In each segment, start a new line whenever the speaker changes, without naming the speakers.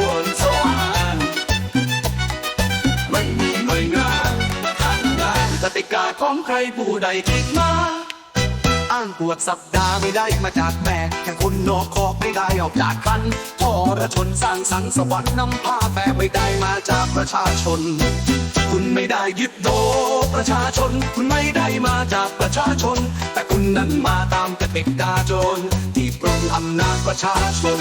วนมีหน่วยงานมาทำงานกติกาของใครผู้ใดคิดมาอ้างปวดสัปดาห์ไม่ได้มาจากแม่แค่คุณนอกคอกไม่ได้ออกจากคันทอระชนสร้างสรรค์สวรรค์นำพาแปรไม่ได้มาจากประชาชน คุณไม่ได้ยึดโดประชาชน คุณไม่ได้มาจากประชาชน แต่คุณนั้นมาตามกติกาจนที่ปรุงอำนาจประชาชน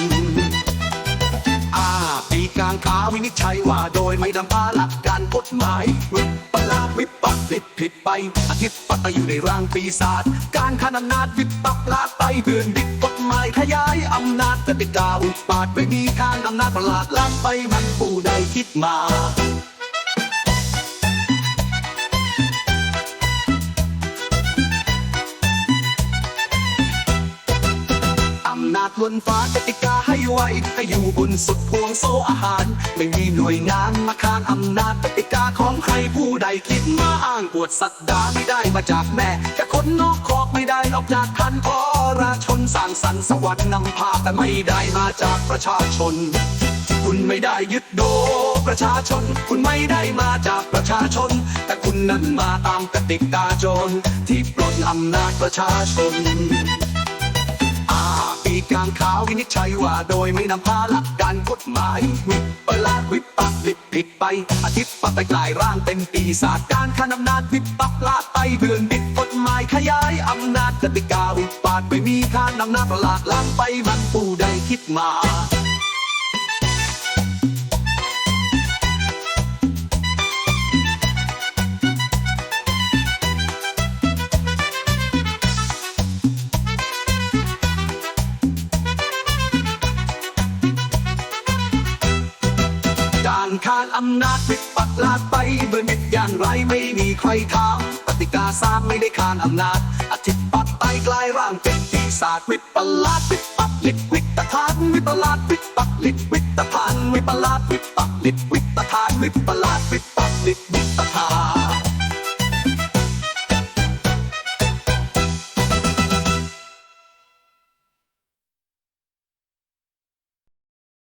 วินิจฉัยว่าโดยไม่ดำพาหลักการกฎหมายวิปลาสวิปักสิผิดไปอาทิตย์ปัตตอยู่ในร่างปีศาจการขนานนาดวิปักลาไปเบือนดิกฎหมายขยายอำนาจกติกาอุปาทไม่มีทางอำนาจประหลาดล้ำไปมันผู้ใดคิดมา นาจล้นฟ้ากติกาให้ไวให้อยู่บนสุดพวงโซอาหาร ไม่มีหน่วยงานมาค้านอำนาจกติกาของใครผู้ใดคิดมาอ้างปวดสัตดาไม่ได้มาจากแม่แค่คนนอกคอกไม่ได้ออกจากพันพอราชนสร้างสรรค์สวรรค์นำพาแต่ไม่ได้มาจากประชาชน คุณไม่ได้ยึดโดประชาชน คุณไม่ได้มาจากประชาชน แต่คุณนั้นมาตามกติกาโจรที่ปลดอำนาจประชาชน ขาววินิจฉัยว่าโดยไม่นำพาหลักการกฎหมายวิปลาสวิปักผิดผิดไปอาทิตย์ปักไปกลายร่างเป็นปีศาจการขนอำนาจวิปักลาดไปเบือนบิดกฎหมายขยายอำนาจกติกาวิปาดไม่มีค่านำนาจประหลาดล้างไปมันผู้ใดคิดมา การขานอำนาจวิปักลาดไปเบอร์นิดอย่างไรไม่มีใครถามปฏิกาสร้างไม่ได้ขานอำนาจอาทิตย์ปักไปกลายร่างเป็นปีศาจวิปลาดวิปักลิดวิตทานวิปลาดวิปักลิดวิตทานวิปลาดวิปักลิดวิตทานวิปลาดวิปักลิดวิตทาน